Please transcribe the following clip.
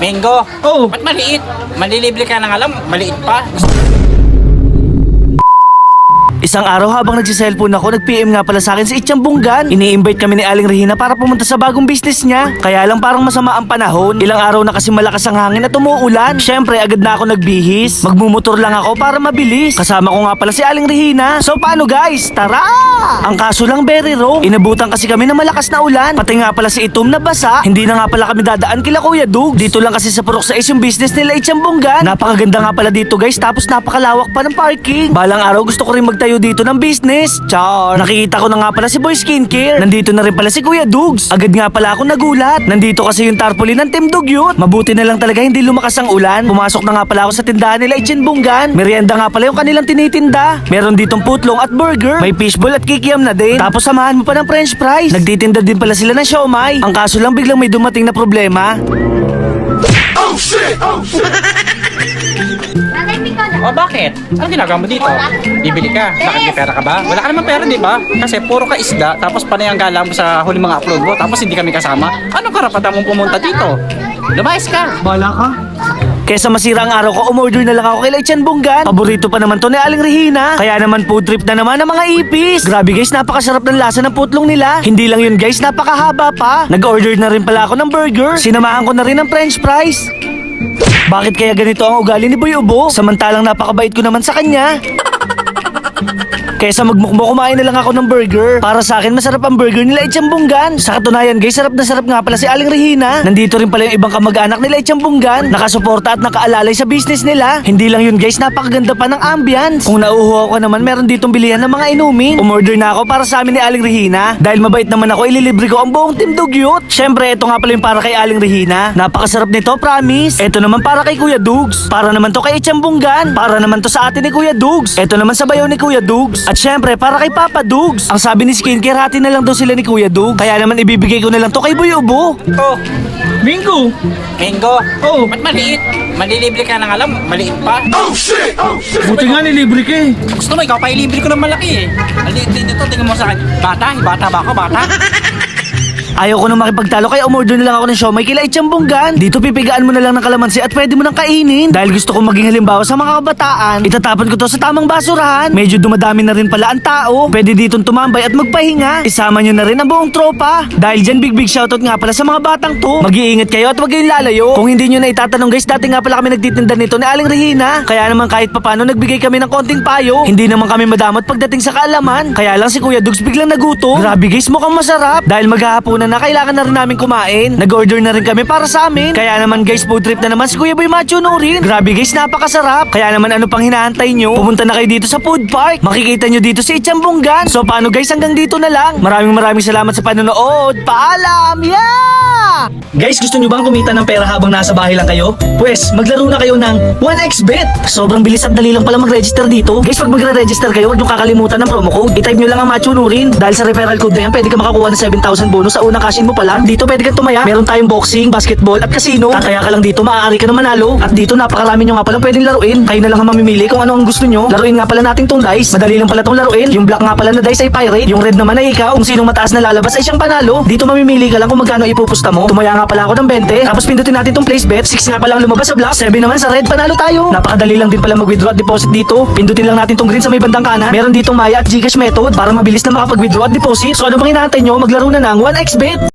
Mingo, Oh, ba't maliit? Malilibre ka ng alam, maliit pa. Isang araw habang nagsiselfone ako, nag-PM nga pala sa akin si Itchang Bunggan. Ini-invite kami ni Aling Regina para pumunta sa bagong business niya. Kaya lang parang masama ang panahon. Ilang araw na kasi malakas ang hangin at umuulan. Siyempre, agad na ako nagbihis. Magmumotor lang ako para mabilis. Kasama ko nga pala si Aling Regina. So paano guys? Tara! Ang kaso lang very wrong. Inabutan kasi kami ng malakas na ulan. Pati nga pala si Itom na basa. Hindi na nga pala kami dadaan kila Kuya Dug. Dito lang kasi sa Purok 6 yung business nila Itchang Bunggan. Napakaganda nga pala dito guys. Tapos napakalawak pa ng parking. Balang araw gusto ko rin magtayo dito ng business. Char. Nakikita ko na nga pala si Boy Skincare. Nandito na rin pala si Kuya Dugs. Agad nga pala ako nagulat. Nandito kasi yung tarpaulin ng Team Dugyot. Mabuti na lang talaga hindi lumakas ang ulan. Pumasok na nga pala ako sa tindahan nila Itchin Bunggan. Merienda nga pala yung kanilang tinitinda. Meron ditong putlong at burger. May fishball at kikiam na din. Tapos samahan mo pa ng french fries. Nagtitinda din pala sila ng siomay. Ang kaso lang biglang may dumating na problema. Nanay, Pico na. O bakit? Ano ginagawa mo dito? Bibili ka? Bakit may pera ka ba? Wala ka naman pera, di ba? Kasi puro ka isda, tapos panay ang gala mo sa huli mga upload mo, tapos hindi kami kasama. Anong karapatan mong pumunta dito? Lumayas ka. Bala ka? Kesa masira ang araw ko, umorder na lang ako kay Laichan Bunggan. Paborito pa naman to ni Aling Regina. Kaya naman food trip na naman ng mga ipis. Grabe guys, napakasarap ng lasa ng putlong nila. Hindi lang yun guys, napakahaba pa. Nag-order na rin pala ako ng burger. Sinamahan ko na rin ng french fries. Bakit kaya ganito ang ugali ni Boy Ubo? Samantalang napakabait ko naman sa kanya. Kesa magmukmo kumain na lang ako ng burger. Para sa akin, masarap ang burger nila Itchang Bunggan. Sa katunayan guys, sarap na sarap nga pala si Aling Regina. Nandito rin pala yung ibang kamag-anak nila Itchang Bunggan. Nakasuporta at nakaalalay sa business nila. Hindi lang yun guys, napakaganda pa ng ambience. Kung nauuho ako naman, meron ditong bilihan ng mga inumin. Umorder na ako para sa amin ni Aling Regina. Dahil mabait naman ako, ililibre ko ang buong team Dugyot. Siyempre, ito nga pala yung para kay Aling Regina. Napakasarap nito, promise. Ito naman para kay Kuya Dugs. Para naman to kay Itchang Bunggan. Para naman to sa atin ni Kuya Dugs. Ito naman sa bayo ni Kuya Dugs. At syempre, para kay Papa Dugs. Ang sabi ni Skincare, hati na lang daw sila ni Kuya Dugs. Kaya naman ibibigay ko na lang to kay Boy Ubo. Oh, Bingo! Mingo, Oh. ba't maliit? Malilibre ka ng alam, maliit pa. Buti nga nilibre ka eh. Gusto mo, ikaw pa ilibre ko ng malaki eh. Ang liit din ito, tingnan mo sa akin. Bata, bata ba ako, bata? Ayaw ko na makipagtalo kaya umorder na lang ako ng siomay kila Itchang Bunggan. Dito pipigaan mo na lang ng kalamansi at pwede mo nang kainin. Dahil gusto kong maging halimbawa sa mga kabataan, itatapon ko to sa tamang basurahan. Medyo dumadami na rin pala ang tao. Pwede ditong tumambay at magpahinga. Isama nyo na rin ang buong tropa. Dahil dyan big big shoutout nga pala sa mga batang to. Mag-iingat kayo at huwag kayong lalayo. Kung hindi nyo na itatanong guys, dati nga pala kami nagtitinda nito ni Aling Regina. Kaya naman kahit papano nagbigay kami ng konting payo. Hindi naman kami madamot pagdating sa kaalaman. Kaya lang si Kuya Dugs biglang nagutom. Grabe guys, mukhang masarap. Dahil maghahaponan na kailangan na rin namin kumain. Nag-order na rin kami para sa amin. Kaya naman guys, food trip na naman si Kuya Boy Macho rin. Grabe guys, napakasarap. Kaya naman ano pang hinahantay nyo? Pumunta na kayo dito sa food park. Makikita nyo dito si Ichambunggan. So paano guys, hanggang dito na lang. Maraming maraming salamat sa panonood. Paalam! Yeah! Guys, gusto nyo bang kumita ng pera habang nasa bahay lang kayo? Pwes, maglaro na kayo ng 1xBet. Sobrang bilis at dali lang pala mag-register dito. Guys, pag magre-register kayo, huwag nyo kakalimutan ng promo code. I-type nyo lang ang Macho rin. Dahil sa referral code na yan, pwede ka makakuha ng 7,000 bonus sa unang cash mo pa lang. Dito pwede kang tumaya. Meron tayong boxing, basketball at casino. Tataya ka lang dito, maaari ka na manalo. At dito napakarami nyo nga palang pwedeng laruin. Kayo na lang ang mamimili kung ano ang gusto nyo. Laruin nga pala natin tong dice. Madali lang pala tong laruin. Yung black nga pala na dice ay pirate. Yung red naman ay ikaw. Kung sinong mataas na lalabas ay siyang panalo. Dito mamimili ka lang kung magkano ipupusta mo. Tumaya nga pala ako ng 20. Tapos pindutin natin tong place bet. 6 nga pala ang lumabas sa black. 7 naman sa red. Panalo tayo. Napakadali lang din pala mag-withdraw at deposit dito. Pindutin lang natin tong green sa may bandang kanan. Meron ditong Maya at Gcash method para mabilis na makapag-withdraw at deposit. So ano bang inaantay nyo? Maglaro na ng 1xBet.